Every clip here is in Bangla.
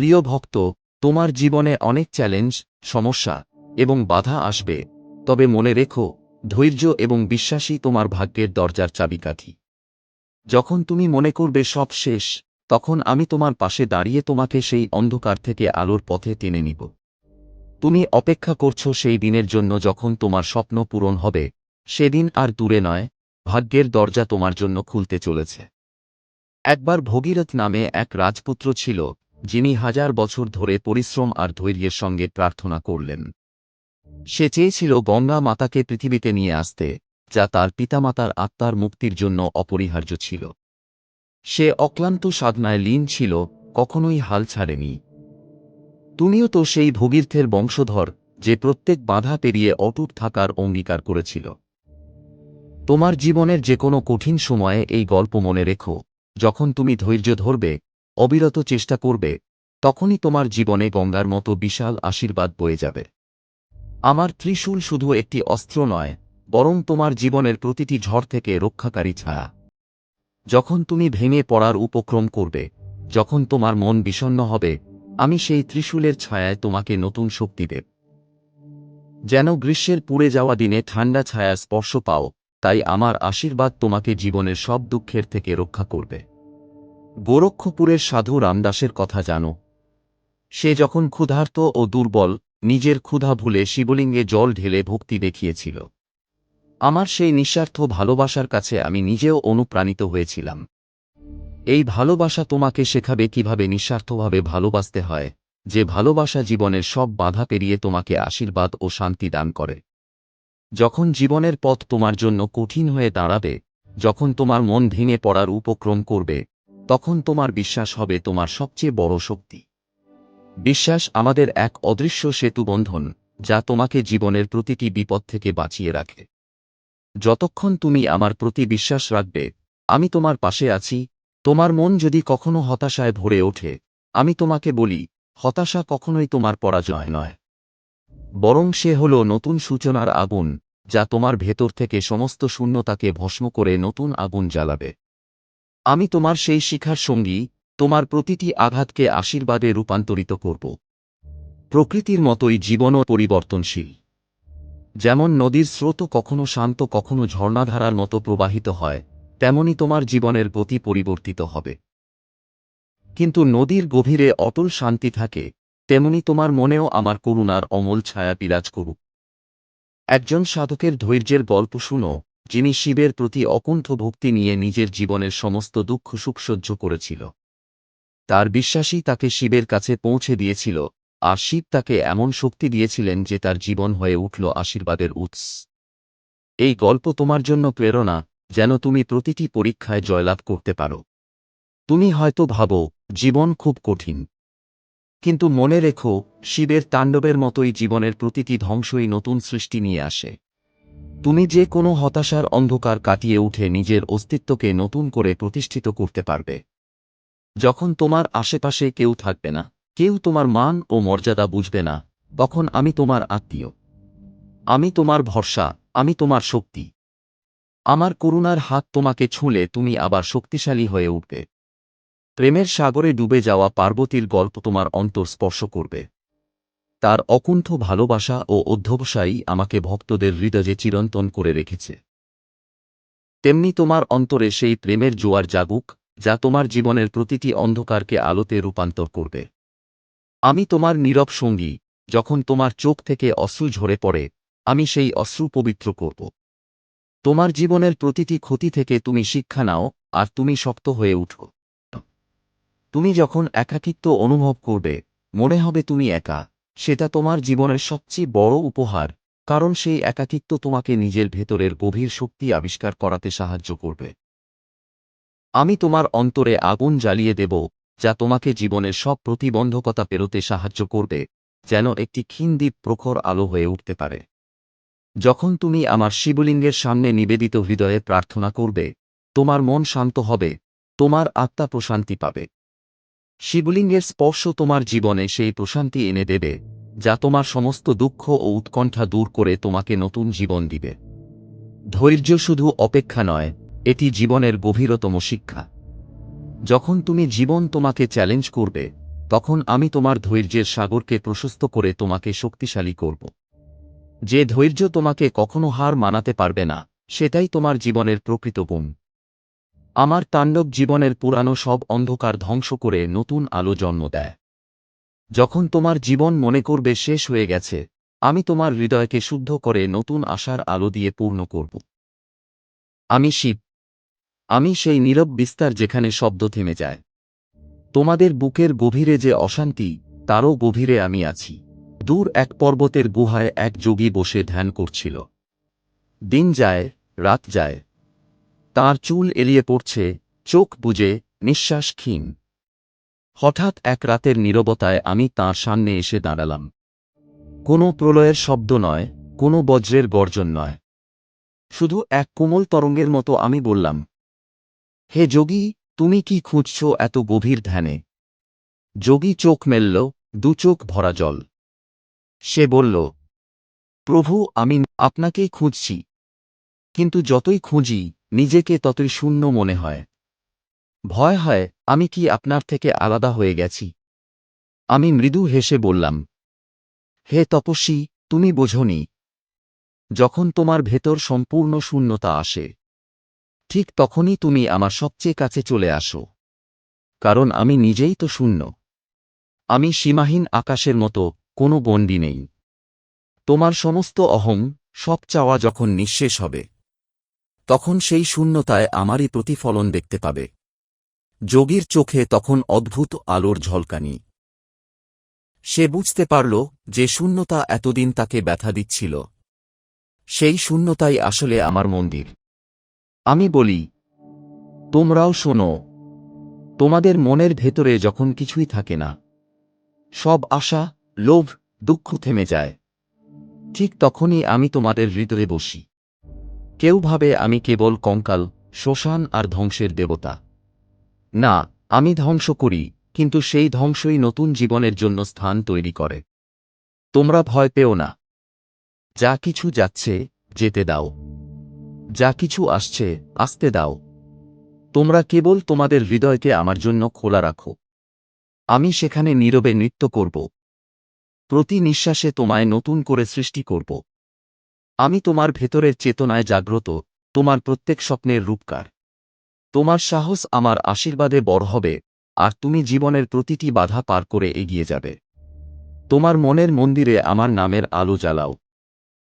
প্রিয় ভক্ত, তোমার জীবনে অনেক চ্যালেঞ্জ সমস্যা এবং বাধা আসবে। তবে মনে রেখো, ধৈর্য এবং বিশ্বাসই তোমার ভাগ্যের দরজার চাবিকাঠি। যখন তুমি মনে করবে সব শেষ, তখন আমি তোমার পাশে দাঁড়িয়ে তোমাকে সেই অন্ধকার থেকে আলোর পথে টেনে নিব। তুমি অপেক্ষা করছ সেই দিনের জন্য যখন তোমার স্বপ্ন পূরণ হবে, সেদিন আর দূরে নয়, ভাগ্যের দরজা তোমার জন্য খুলতে চলেছে। একবার ভগীরথ নামে এক রাজপুত্র ছিল যিনি হাজার বছর ধরে পরিশ্রম আর ধৈর্যের সঙ্গে প্রার্থনা করলেন। সে চেয়েছিল গঙ্গা মাতাকে পৃথিবীতে নিয়ে আসতে, যা তার পিতামাতার আত্মার মুক্তির জন্য অপরিহার্য ছিল। সে অক্লান্ত সাধনায় লীন ছিল, কখনোই হাল ছাড়েনি। তুমিও তো সেই ভগীর্থের বংশধর, যে প্রত্যেক বাধা পেরিয়ে অটুট থাকার অঙ্গীকার করেছিল। তোমার জীবনের যে কোনো কঠিন সময়ে এই গল্প মনে রেখো, যখন তুমি ধৈর্য ধরবে অবিরত চেষ্টা করবে, তখনই তোমার জীবনে গঙ্গার মতো বিশাল আশীর্বাদ বয়ে যাবে। আমার ত্রিশূল শুধু একটি অস্ত্র নয়, বরং তোমার জীবনের প্রতিটি ঝড় থেকে রক্ষাকারী ছায়া। যখন তুমি ভেঙে পড়ার উপক্রম করবে, যখন তোমার মন বিষণ্ণ হবে, আমি সেই ত্রিশূলের ছায়ায় তোমাকে নতুন শক্তি দেব। যেন গ্রীষ্মের পুড়ে যাওয়া দিনে ঠান্ডা ছায়া স্পর্শ পাও, তাই আমার আশীর্বাদ তোমাকে জীবনের সব দুঃখের থেকে রক্ষা করবে। গোরক্ষপুরের সাধু রামদাসের কথা জানো। সে যখন ক্ষুধার্ত ও দুর্বল, নিজের ক্ষুধা ভুলে শিবলিঙ্গে জল ঢেলে ভক্তি দেখিয়েছিল। আমার সেই নিঃস্বার্থ ভালোবাসার কাছে আমি নিজেও অনুপ্রাণিত হয়েছিলাম। এই ভালোবাসা তোমাকে শেখাবে কীভাবে নিঃস্বার্থভাবে ভালোবাসতে হয়, যে ভালোবাসা জীবনের সব বাধা পেরিয়ে তোমাকে আশীর্বাদ ও শান্তি দান করে। যখন জীবনের পথ তোমার জন্য কঠিন হয়ে দাঁড়াবে, যখন তোমার মন ভেঙে পড়ার উপক্রম করবে তখন তোমার বিশ্বাস হবে তোমার সবচেয়ে বড় শক্তি। বিশ্বাস আমাদের এক অদৃশ্য সেতুবন্ধন যা তোমাকে জীবনের প্রতিটি বিপদ থেকে বাঁচিয়ে রাখে। যতক্ষণ তুমি আমার প্রতি বিশ্বাস রাখবে, আমি তোমার পাশে আছি, তোমার মন যদি কখনো হতাশায় ভরে ওঠে, আমি তোমাকে বলি, হতাশা কখনোই তোমার পরাজয় নয়। বরং সে হল নতুন সূচনার আগুন, যা তোমার ভেতর থেকে সমস্ত শূন্যতাকে ভস্ম করে নতুন আগুন জ্বালাবে। আমি তোমার সেই শিখার সঙ্গী, তোমার প্রতিটি আঘাতকে আশীর্বাদে রূপান্তরিত করব। প্রকৃতির মতোই জীবনও পরিবর্তনশীল। যেমন নদীর স্রোত কখনো শান্ত, কখনো ঝর্ণাধারার মতো প্রবাহিত হয়, তেমনি তোমার জীবনের গতি পরিবর্তিত হবে। কিন্তু নদীর গভীরে অটল শান্তি থাকে, তেমনি তোমার মনেও আমার করুণার অমল ছায়া বিরাজ করুক। একজন সাধকের ধৈর্যের গল্প শুনো যিনি শিবের প্রতি অকুণ্ঠ ভক্তি নিয়ে নিজের জীবনের সমস্ত দুঃখ সুখ সহ্য করেছিল। তার বিশ্বাসই তাকে শিবের কাছে পৌঁছে দিয়েছিল, আর শিব তাকে এমন শক্তি দিয়েছিলেন যে তার জীবন হয়ে উঠল আশীর্বাদের উৎস। এই গল্প তোমার জন্য প্রেরণা, যেন তুমি প্রতিটি পরীক্ষায় জয়লাভ করতে পারো। তুমি হয়তো ভাবো, জীবন খুব কঠিন। কিন্তু মনে রেখো, শিবের তাণ্ডবের মতোই জীবনের প্রতিটি ধ্বংসই নতুন সৃষ্টি নিয়ে আসে। তুমি যে কোনো হতাশার অন্ধকার কাটিয়ে উঠে নিজের অস্তিত্বকে নতুন করে প্রতিষ্ঠিত করতে পারবে। যখন তোমার আশেপাশে কেউ থাকবে না, কেউ তোমার মান ও মর্যাদা বুঝবে না, তখন আমি তোমার আত্মীয়। আমি তোমার ভরসা, আমি তোমার শক্তি। আমার করুণার হাত তোমাকে ছুঁলে তুমি আবার শক্তিশালী হয়ে উঠবে। প্রেমের সাগরে ডুবে যাওয়া পার্বতীর গল্প তোমার অন্তর স্পর্শ করবে। তার অকুণ্ঠ ভালোবাসা ও অধ্যবসায়ী আমাকে ভক্তদের হৃদয়ে চিরন্তন করে রেখেছে। তেমনি তোমার অন্তরে সেই প্রেমের জোয়ার জাগুক, যা তোমার জীবনের প্রতিটি অন্ধকারকে আলোতে রূপান্তর করবে। আমি তোমার নীরব সঙ্গী, যখন তোমার চোখ থেকে অশ্রু ঝরে পড়ে, আমি সেই অশ্রু পবিত্র করব। তোমার জীবনের প্রতিটি ক্ষতি থেকে তুমি শিক্ষা নাও, আর তুমি শক্ত হয়ে উঠো। তুমি যখন একাকিত্ব অনুভব করবে, মনে হবে তুমি একা। সেটা তোমার জীবনের সবচেয়ে বড় উপহার, কারণ সেই একাকিত্ব তোমাকে নিজের ভেতরের গভীর শক্তি আবিষ্কার করাতে সাহায্য করবে। আমি তোমার অন্তরে আগুন জ্বালিয়ে দেব, যা তোমাকে জীবনের সব প্রতিবন্ধকতা পেরোতে সাহায্য করবে, যেন একটি ক্ষীণ দ্বীপ প্রখর আলো হয়ে উঠতে পারে। যখন তুমি আমার শিবলিঙ্গের সামনে নিবেদিত হৃদয়ে প্রার্থনা করবে, তোমার মন শান্ত হবে, তোমার আত্মা প্রশান্তি পাবে। শিবলিঙ্গের স্পর্শ তোমার জীবনে সেই প্রশান্তি এনে দেবে, যা তোমার সমস্ত দুঃখ ও উৎকণ্ঠা দূর করে তোমাকে নতুন জীবন দিবে। ধৈর্য শুধু অপেক্ষা নয়, এটি জীবনের গভীরতম শিক্ষা। যখন তুমি জীবন তোমাকে চ্যালেঞ্জ করবে, তখন আমি তোমার ধৈর্যের সাগরকে প্রশস্ত করে তোমাকে শক্তিশালী করব। যে ধৈর্য তোমাকে কখনো হার মানাতে পারবে না, সেটাই তোমার জীবনের প্রকৃত গুণ। আমার তাণ্ডব জীবনের পুরানো সব অন্ধকার ধ্বংস করে নতুন আলো জন্ম দেয়। যখন তোমার জীবন মনে করবে শেষ হয়ে গেছে, আমি তোমার হৃদয়কে শুদ্ধ করে নতুন আশার আলো দিয়ে পূর্ণ করব। আমি শিব। আমি সেই নীরব বিস্তার যেখানে শব্দ থেমে যায়। তোমাদের বুকের গভীরে যে অশান্তি, তারও গভীরে আমি আছি। দূর এক পর্বতের গুহায় এক যোগী বসে ধ্যান করছিল। দিন যায়, রাত যায় তার চুল এড়িয়ে পড়ছে, চোখ বুজে, নিঃশ্বাস ক্ষীণ। হঠাৎ এক রাতের নীরবতায় আমি তাঁর সামনে এসে দাঁড়ালাম। কোনো প্রলয়ের শব্দ নয়, কোনো বজ্রের গর্জন নয়। শুধু এক কোমল তরঙ্গের মতো আমি বললাম, হে যোগী, তুমি কি খুঁজছ এত গভীর ধ্যানে? যোগী চোখ মেলল, দু চোখ ভরা জল। সে বলল, প্রভু, আমি আপনাকেই খুঁজছি। কিন্তু যতই খুঁজি নিজেকে ততই শূন্য মনে হয়। ভয় হয়, আমি কি আপনার থেকে আলাদা হয়ে গেছি? আমি মৃদু হেসে বললাম, হে তপস্বী, তুমি বোঝনি, যখন তোমার ভেতর সম্পূর্ণ শূন্যতা আসে, ঠিক তখনই তুমি আমার সবচেয়ে কাছে চলে আসো। কারণ আমি নিজেই তো শূন্য। আমি সীমাহীন আকাশের মতো, কোনো গণ্ডি নেই। তোমার সমস্ত অহং, সব চাওয়া যখন নিঃশেষ হবে তখন সেই শূন্যতায় আমারই প্রতিফলন দেখতে পাবে। যোগীর চোখে তখন অদ্ভুত আলোর ঝলকানি। সে বুঝতে পারল যে শূন্যতা এতদিন তাকে ব্যথা দিচ্ছিল। সেই শূন্যতাই আসলে আমার মন্দির। আমি বলি, তোমরাও শোনো, তোমাদের মনের ভেতরে যখন কিছুই থাকে না, সব আশা, লোভ, দুঃখ থেমে যায়। ঠিক তখনই আমি তোমাদের হৃদয়ে বসি। কেউ ভাবে আমি কেবল কঙ্কাল, শ্মশান আর ধ্বংসের দেবতা। না, আমি ধ্বংস করি, কিন্তু সেই ধ্বংসই নতুন জীবনের জন্য স্থান তৈরি করে। তোমরা ভয় পেও না। যা কিছু যাচ্ছে, যেতে দাও। যা কিছু আসছে, আসতে দাও। তোমরা কেবল তোমাদের হৃদয়কে আমার জন্য খোলা রাখো। আমি সেখানে নীরবে নৃত্য করব। প্রতি নিঃশ্বাসে তোমায় নতুন করে সৃষ্টি করব। আমি তোমার ভেতরের চেতনায় জাগ্রত, তোমার প্রত্যেক স্বপ্নের রূপকার। তোমার সাহস আমার আশীর্বাদে বড় হবে, আর তুমি জীবনের প্রতিটি বাধা পার করে এগিয়ে যাবে। তোমার মনের মন্দিরে আমার নামের আলো জ্বালাও।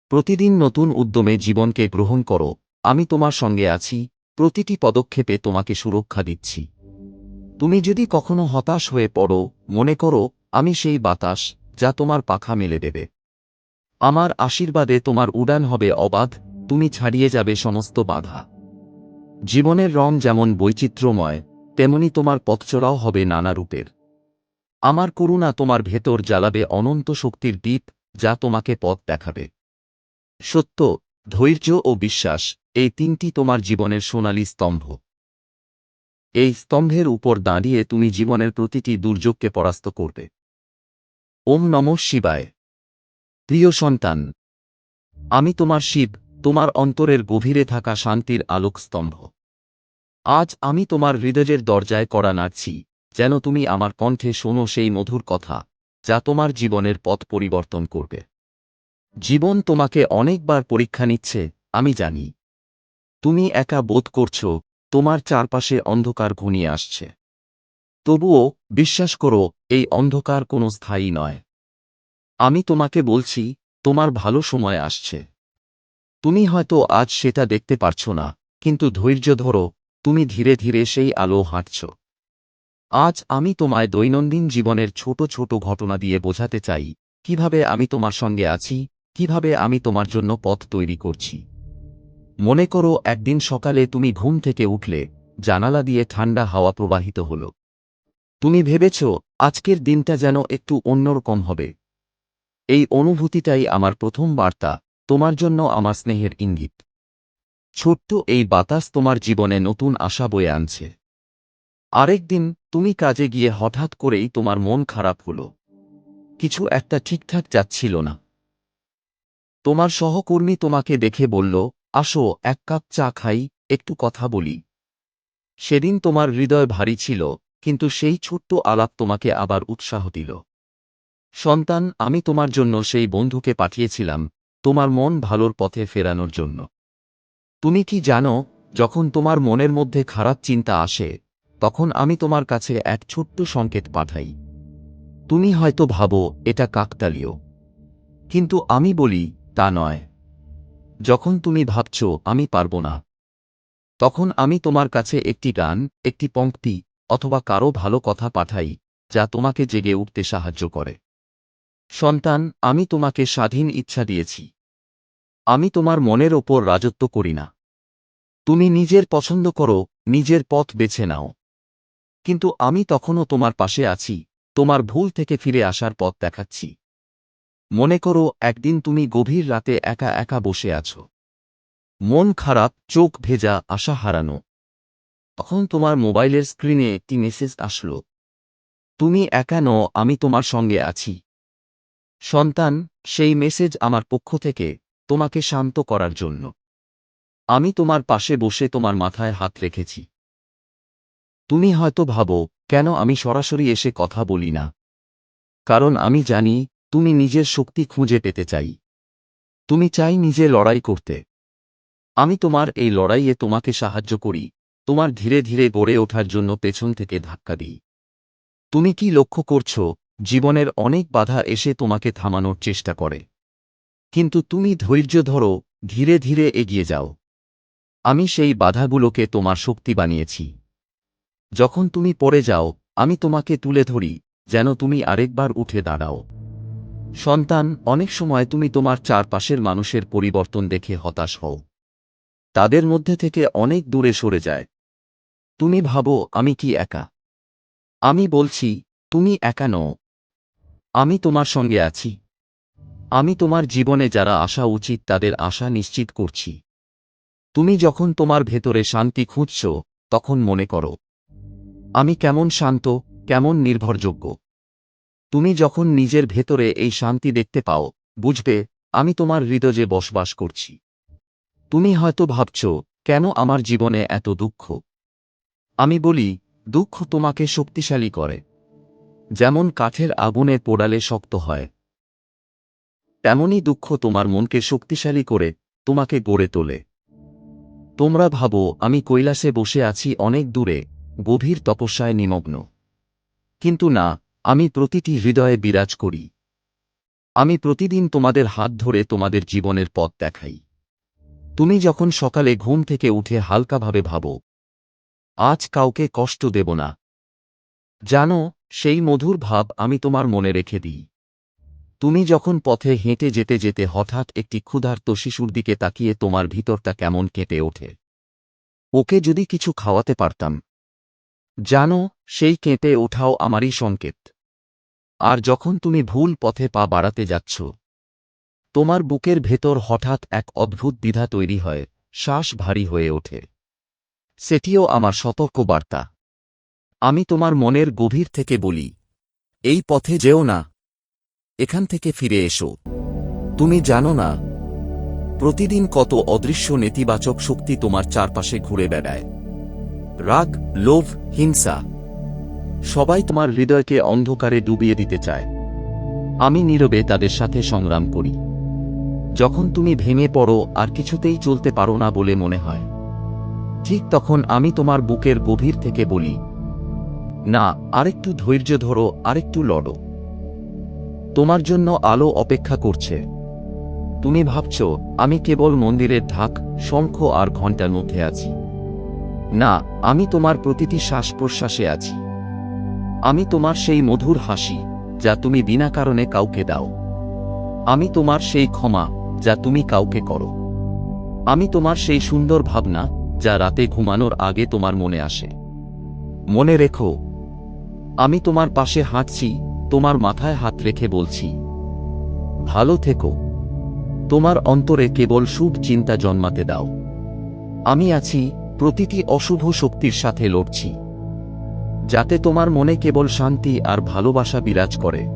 প্রতিদিন নতুন উদ্যমে জীবনকে গ্রহণ করো, আমি তোমার সঙ্গে আছি, প্রতিটি পদক্ষেপে তোমাকে সুরক্ষা দিচ্ছি। তুমি যদি কখনো হতাশ হয়ে পড়ো, মনে করো, আমি সেই বাতাস, যা তোমার পাখা মেলে দেবে। আমার আশীর্বাদে তোমার উড়ান হবে অবাধ, তুমি ছাড়িয়ে যাবে সমস্ত বাধা। জীবনের রং যেমন বৈচিত্র্যময়, তেমনি তোমার পথচড়াও হবে নানা রূপের। আমার করুণা তোমার ভেতর জ্বালাবে অনন্ত শক্তির দ্বীপ, যা তোমাকে পথ দেখাবে। সত্য, ধৈর্য ও বিশ্বাস, এই তিনটি তোমার জীবনের সোনালী স্তম্ভ। এই স্তম্ভের উপর দাঁড়িয়ে তুমি জীবনের প্রতিটি দুর্যোগকে পরাস্ত করবে। ওম নম শিবায়। প্রিয় সন্তান, আমি তোমার শিব, তোমার অন্তরের গভীরে থাকা শান্তির আলোক স্তম্ভ আজ আমি তোমার হৃদয়ের দরজায় করা নাড়ছি, যেন তুমি আমার কণ্ঠে শোনো সেই মধুর কথা, যা তোমার জীবনের পথ পরিবর্তন করবে। জীবন তোমাকে অনেকবার পরীক্ষা নিচ্ছে, আমি জানি। তুমি একা বোধ করছ, তোমার চারপাশে অন্ধকার ঘনিয়ে আসছে। তবুও, বিশ্বাস করো, এই অন্ধকার কোনো স্থায়ী নয়। আমি তোমাকে বলছি, তোমার ভালো সময় আসছে। তুমি হয়তো আজ সেটা দেখতে পারছ না, কিন্তু ধৈর্য ধরো, তুমি ধীরে ধীরে সেই আলো হাঁটছ। আজ আমি তোমায় দৈনন্দিন জীবনের ছোট ছোট ঘটনা দিয়ে বোঝাতে চাই, কীভাবে আমি তোমার সঙ্গে আছি, কীভাবে আমি তোমার জন্য পথ তৈরি করছি। মনে করো, একদিন সকালে তুমি ঘুম থেকে উঠলে, জানালা দিয়ে ঠান্ডা হাওয়া প্রবাহিত হল। তুমি ভেবেছ, আজকের দিনটা যেন একটু অন্যরকম হবে। এই অনুভূতিটাই আমার প্রথম বার্তা, তোমার জন্য আমার স্নেহের ইঙ্গিত। ছোট্ট এই বাতাস তোমার জীবনে নতুন আশা বয়ে আনছে। আরেক দিন তুমি কাজে গিয়ে হঠাৎ করেই তোমার মন খারাপ হল। কিছু একটা ঠিকঠাক যাচ্ছিল না। তোমার সহকর্মী তোমাকে দেখে বলল, আসো, এক কাপ চা খাই, একটু কথা বলি। সেদিন তোমার হৃদয় ভারী ছিল, কিন্তু সেই ছোট্ট আলাপ তোমাকে আবার উৎসাহ দিল। সন্তান, আমি তোমার জন্য সেই বন্ধুকে পাঠিয়েছিলাম, তোমার মন ভালোর পথে ফেরানোর জন্য। তুমি কি জানো, যখন তোমার মনের মধ্যে খারাপ চিন্তা আসে, তখন আমি তোমার কাছে এক ছোট্ট সংকেত পাঠাই। তুমি হয়তো ভাবো, এটা কাকতালীয়। কিন্তু আমি বলি, তা নয়। যখন তুমি ভাবছ, আমি পারব না। তখন আমি তোমার কাছে একটি গান, একটি পংক্তি অথবা কারও ভালো কথা পাঠাই, যা তোমাকে জেগে উঠতে সাহায্য করে। সন্তান, আমি তোমাকে স্বাধীন ইচ্ছা দিয়েছি। আমি তোমার মনের ওপর রাজত্ব করি না। তুমি নিজের পছন্দ করো, নিজের পথ বেছে নাও। কিন্তু আমি তখনও তোমার পাশে আছি, তোমার ভুল থেকে ফিরে আসার পথ দেখাচ্ছি। মনে করো, একদিন তুমি গভীর রাতে একা একা বসে আছো। মন খারাপ, চোখ ভেজা, আশা হারানো। তখন তোমার মোবাইলের স্ক্রিনে একটি মেসেজ আসলো। তুমি একা নও, আমি তোমার সঙ্গে আছি। সন্তান, সেই মেসেজ আমার পক্ষ থেকে তোমাকে শান্ত করার জন্য। আমি তোমার পাশে বসে তোমার মাথায় হাত রেখেছি। তুমি হয়তো ভাবো, কেন আমি সরাসরি এসে কথা বলি না? কারণ আমি জানি, তুমি নিজের শক্তি খুঁজে পেতে চাই। তুমি চাই নিজে লড়াই করতে। আমি তোমার এই লড়াইয়ে তোমাকে সাহায্য করি, তোমার ধীরে ধীরে গড়ে ওঠার জন্য পেছন থেকে ধাক্কা দিই। তুমি কি লক্ষ্য করছ জীবনের অনেক বাধা এসে তোমাকে থামানোর চেষ্টা করে। কিন্তু তুমি ধৈর্য ধরো, ধীরে ধীরে এগিয়ে যাও। আমি সেই বাধাগুলোকে তোমার শক্তি বানিয়েছি। যখন তুমি পড়ে যাও, আমি তোমাকে তুলে ধরি, যেন তুমি আরেকবার উঠে দাঁড়াও। সন্তান, অনেক সময় তুমি তোমার চারপাশের মানুষের পরিবর্তন দেখে হতাশ হও। তাদের মধ্যে থেকে অনেক দূরে সরে যায়। তুমি ভাবো, আমি কি একা? আমি বলছি, তুমি একা নও। আমি তোমার সঙ্গে আছি। আমি তোমার জীবনে যারা আসা উচিত তাদের আশা নিশ্চিত করছি। তুমি যখন তোমার ভেতরে শান্তি খুঁজছ, তখন মনে করো, আমি কেমন শান্ত, কেমন নির্ভরযোগ্য। তুমি যখন নিজের ভেতরে এই শান্তি দেখতে পাও, বুঝবে, আমি তোমার হৃদয়ে বসবাস করছি। তুমি হয়তো ভাবছ, কেন আমার জীবনে এত দুঃখ? আমি বলি, দুঃখ তোমাকে শক্তিশালী করে। যেমন কাঠের আগুনে পোড়ালে শক্ত হয়। তেমনই দুঃখ তোমার মনকে শক্তিশালী করে, তোমাকে গড়ে তোলে। তোমরা ভাবো, আমি কৈলাসে বসে আছি অনেক দূরে, গভীর তপস্যায় নিমগ্ন। কিন্তু না, আমি প্রতিটি হৃদয়ে বিরাজ করি। আমি প্রতিদিন তোমাদের হাত ধরে তোমাদের জীবনের পথ দেখাই। তুমি যখন সকালে ঘুম থেকে উঠে হালকাভাবে ভাবো, আজ কাউকে কষ্ট দেব না জানো, সেই মধুর ভাব আমি তোমার মনে রেখে দিই। তুমি যখন পথে হেঁটে যেতে যেতে হঠাৎ একটি ক্ষুধার্ত শিশুর দিকে তাকিয়ে তোমার ভিতরটা কেমন কেঁপে ওঠে। ওকে যদি কিছু খাওয়াতে পারতাম। জানো, সেই কেঁটে ওঠাও আমারই সংকেত। আর যখন তুমি ভুল পথে পা বাড়াতে যাচ্ছ। তোমার বুকের ভেতর হঠাৎ এক অদ্ভুত দ্বিধা তৈরি হয়, শ্বাস ভারী হয়ে ওঠে। সেটিও আমার সতর্ক বার্তা আমি তোমার মনের গভীর থেকে বলি, এই পথে যেও না, এখান থেকে ফিরে এসো। তুমি জানো না, প্রতিদিন কত অদৃশ্য নেতিবাচক শক্তি তোমার চারপাশে ঘুরে বেড়ায়। রাগ, লোভ, হিংসা, সবাই তোমার হৃদয়কে অন্ধকারে ডুবিয়ে দিতে চায়। আমি নীরবে তাদের সাথে সংগ্রাম করি। যখন তুমি ভেঙে পড়ো, আর কিছুতেই চলতে পারো না বলে মনে হয়। ঠিক তখন আমি তোমার বুকের গভীর থেকে বলি না, আরেকটু ধৈর্য ধরো, আরেকটু লড়ো। তোমার জন্য আলো অপেক্ষা করছে। তুমি ভাবছ, আমি কেবল মন্দিরের ঢাক, শঙ্খ আর ঘণ্টার মধ্যে আছি। না, আমি তোমার প্রতিটি শ্বাস প্রশ্বাসে আছি। আমি তোমার সেই মধুর হাসি, যা তুমি বিনা কারণে কাউকে দাও। আমি তোমার সেই ক্ষমা, যা তুমি কাউকে করো। আমি তোমার সেই সুন্দর ভাবনা, যা রাতে ঘুমানোর আগে তোমার মনে আসে। মনে রেখো আমি তোমার পাশে হাঁটছি, তোমার মাথায় হাত রেখে বলছি, ভালো থেকো। তোমার অন্তরে কেবল শুভ চিন্তা জন্মাতে দাও। আমি আছি, প্রতিটি অশুভ শক্তির সাথে লড়ছি। যাতে তোমার মনে কেবল শান্তি আর ভালোবাসা বিরাজ করে।